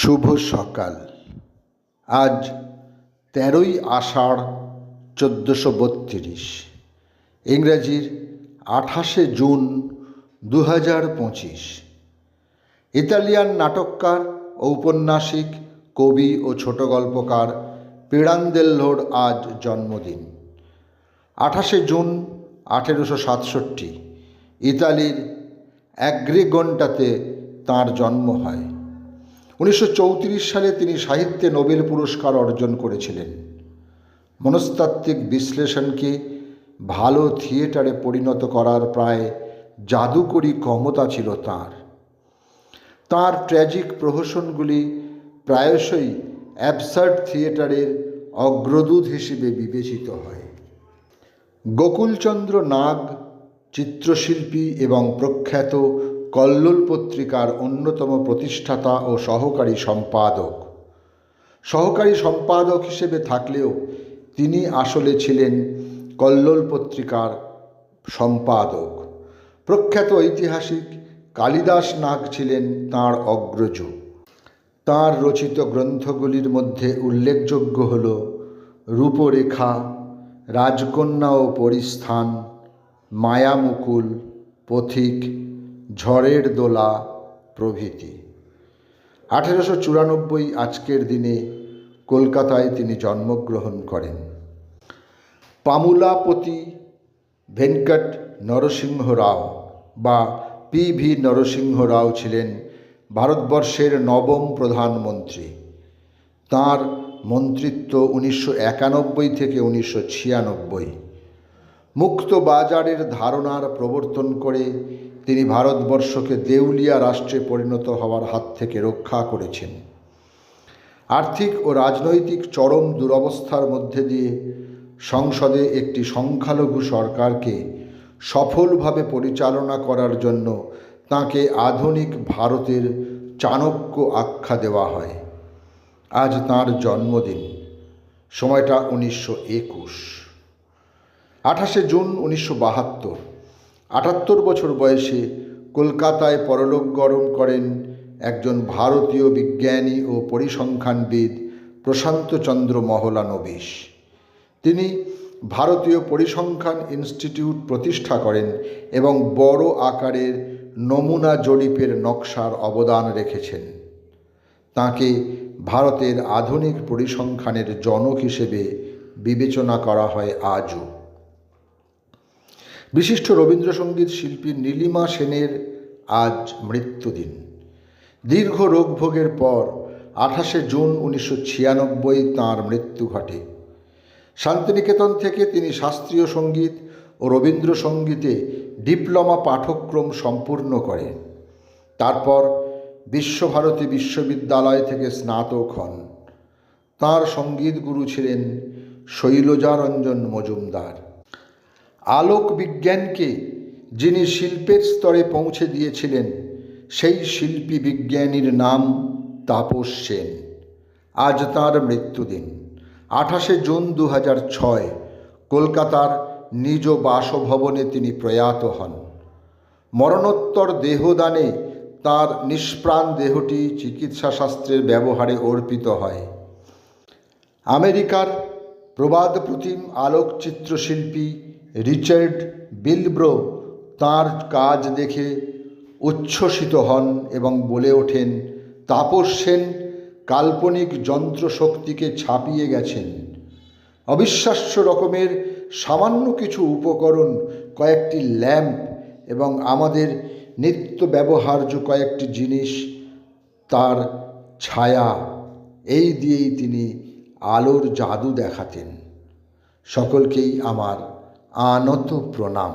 শুভ সকাল। আজ তেরোই আষাঢ় চোদ্দোশো বত্রিশ। ইংরেজির আঠাশে জুন দু হাজার পঁচিশ। ইতালিয়ান নাটককার ঔপন্যাসিক কবি ও ছোট গল্পকার পিরান্দেল্লোর আজ জন্মদিন। আঠাশে জুন আঠেরোশো সাতষট্টি, ইতালির অ্যাগ্রিগন্টাতে তাঁর জন্ম হয়। উনিশশো চৌত্রিশ সালে তিনি সাহিত্যে নোবেল পুরস্কার অর্জন করেছিলেন। মনস্তাত্ত্বিক বিশ্লেষণকে ভালো থিয়েটারে পরিণত করার প্রায় জাদুকরী ক্ষমতা ছিল তাঁর। তাঁর ট্র্যাজিক প্রহসনগুলি প্রায়শই অ্যাবসার্ড থিয়েটারের অগ্রদূত হিসেবে বিবেচিত হয়। গোকুলচন্দ্র নাগ, চিত্রশিল্পী এবং প্রখ্যাত কল্লোল পত্রিকার অন্যতম প্রতিষ্ঠাতা ও সহকারী সম্পাদক। সহকারী সম্পাদক হিসেবে থাকলেও তিনি আসলে ছিলেন কল্লোল পত্রিকার সম্পাদক। প্রখ্যাত ঐতিহাসিক কালিদাস নাগ ছিলেন তাঁর অগ্রজ। তাঁর রচিত গ্রন্থগুলির মধ্যে উল্লেখযোগ্য হল রূপরেখা, রাজকন্যা ও পরিস্থান, মায়ামুকুল, পথিক ঝড়ের দোলা প্রভৃতি। আঠেরোশো চুরানব্বই আজকের দিনে কলকাতায় তিনি জন্মগ্রহণ করেন। পামুলাপতি ভেঙ্কট নরসিংহ রাও বা পি ভি নরসিংহ রাও ছিলেন ভারতবর্ষের নবম প্রধানমন্ত্রী। তাঁর মন্ত্রিত্ব উনিশশো একানব্বই থেকে উনিশশো ছিয়ানব্বই। মুক্ত বাজারের ধারণার প্রবর্তন করে তিনি ভারতবর্ষকে দেউলিয়া রাষ্ট্রে পরিণত হওয়ার হাত থেকে রক্ষা করেছেন। আর্থিক ও রাজনৈতিক চরম দুরবস্থার মধ্যে দিয়ে সংসদে একটি সংখ্যালঘু সরকারকে সফলভাবে পরিচালনা করার জন্য তাকে আধুনিক ভারতের চাণক্য আখ্যা দেওয়া হয়। আজ তাঁর জন্মদিন। সময়টা উনিশশো একুশ। আঠাশে জুন উনিশশো বাহাত্তর। আটাত্তর বছর বয়সে কলকাতায় পরলোক গরম করেন একজন ভারতীয় বিজ্ঞানী ও পরিসংখ্যানবিদ প্রশান্তচন্দ্র মহলানবিশ তিনি ভারতীয় পরিসংখ্যান ইনস্টিটিউট প্রতিষ্ঠা করেন এবং বড় আকারের নমুনা জরিপের নকশার অবদান রেখেছেন। তাকে ভারতের আধুনিক পরিসংখ্যানের জনক হিসেবে বিবেচনা করা হয় আজও। বিশিষ্ট রবীন্দ্রসঙ্গীত শিল্পী নীলিমা সেনের আজ মৃত্যুদিন। দীর্ঘ রোগভোগের পর আঠাশে জুন উনিশশো ছিয়ানব্বই তাঁর মৃত্যু ঘটে। শান্তিনিকেতন থেকে তিনি শাস্ত্রীয় সংগীত ও রবীন্দ্রসঙ্গীতে ডিপ্লোমা পাঠক্রম সম্পূর্ণ করেন। তারপর বিশ্বভারতী বিশ্ববিদ্যালয় থেকে স্নাতক হন। তাঁর সংগীত গুরু ছিলেন শৈলজারঞ্জন মজুমদার। আলোক বিজ্ঞানকে যিনি শিল্পের স্তরে পৌঁছে দিয়েছিলেন, সেই শিল্পী বিজ্ঞানীর নাম তাপস সেন। আজ তাঁর মৃত্যুদিন, আঠাশে জুন দু ছয়, কলকাতার নিজ বাসভবনে তিনি প্রয়াত হন। মরণোত্তর দেহদানে তার নিষ্প্রাণ দেহটি চিকিৎসাশাস্ত্রের ব্যবহারে অর্পিত হয়। আমেরিকার প্রবাদ প্রতিম আলোকচিত্রশিল্পী রিচার্ড বিলব্রো তার কাজ দেখে উচ্ছ্বসিত হন এবং বলে ওঠেন, তাপস সেন কাল্পনিক যন্ত্রশক্তিকে ছাপিয়ে গেছেন। অবিশ্বাস্য রকমের সামান্য কিছু উপকরণ, কয়েকটি ল্যাম্প এবং আমাদের নিত্য ব্যবহার্য কয়েকটি জিনিস তার ছায়া। এই দিয়েই তিনি আলোর জাদু দেখাতেন। সকলকেই আমার আনত প্রণাম